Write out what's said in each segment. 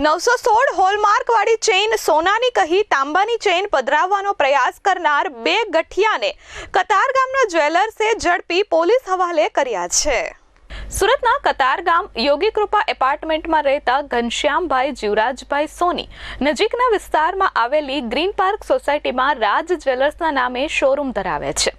નવસો સોળ હોલમાર્ક વાળી ચેઇન સોનાની કહી તાંબાની ચેઇન પધરાવવાનો પ્રયાસ કરનાર બે ગઠિયાને કતારગામના જ્વેલર્સે ઝડપી પોલીસ હવાલે કર્યા છે. સુરતના કતારગામ યોગી કૃપા એપાર્ટમેન્ટમાં રહેતા ઘનશ્યામભાઈ જીવરાજભાઈ સોની નજીકના વિસ્તારમાં આવેલી ગ્રીન પાર્ક સોસાયટીમાં રાજ જ્વેલર્સના નામે શોરૂમ ધરાવે છે.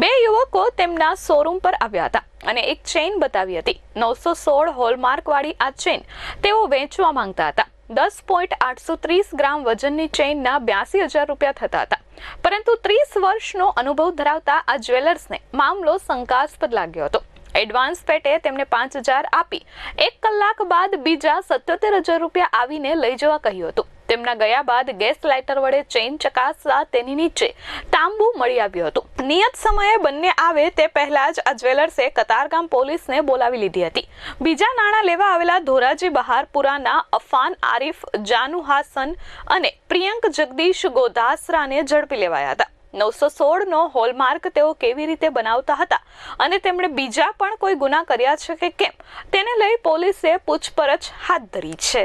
બે યુવકો તેમના શોરૂમ પર આવ્યા હતા અને એક ચેઇન બતાવી હતી. નવસો સોળ હોલમાર્ક વાળી આ ચેઇન તેઓ વેચવા માંગતા હતા. દસ પોઈન્ટ આઠસો ત્રીસ ગ્રામ વજનની ચેઇનના બ્યાસી હજાર રૂપિયા થતા હતા. પરંતુ ત્રીસ વર્ષનો અનુભવ ધરાવતા આ જ્વેલર્સને મામલો શંકાસ્પદ લાગ્યો હતો. એડવાન્સ પેટે તેમને પાંચ હજાર આપી, એક કલાક બાદ બીજા સત્યોતેર હજાર રૂપિયા આવીને લઈ જવા કહ્યું હતું. તેમના ગયા બાદ ગેસ લાઇટર વડે ચેઇન ચકાસતા તેની નીચે તાંબુ મળી આવ્યું હતું. નિયત સમયે બંને આવે તે પહેલા જ આ જ્વેલર્સે કતારગામ પોલીસને બોલાવી લીધી હતી. બીજા નાણાં લેવા આવેલા ધોરાજી બહારપુરાના અફાન આરિફ, જાનુ હાસન અને પ્રિયંક જગદીશ ગોધાસરાને ઝડપી લેવાયા હતા. નવસો સોળનો હોલમાર્ક તેઓ કેવી રીતે બનાવતા હતા અને તેમણે બીજા પણ કોઈ ગુના કર્યા છે કે કેમ? તેને લઈ પોલીસે પૂછપરછ હાથ ધરી છે.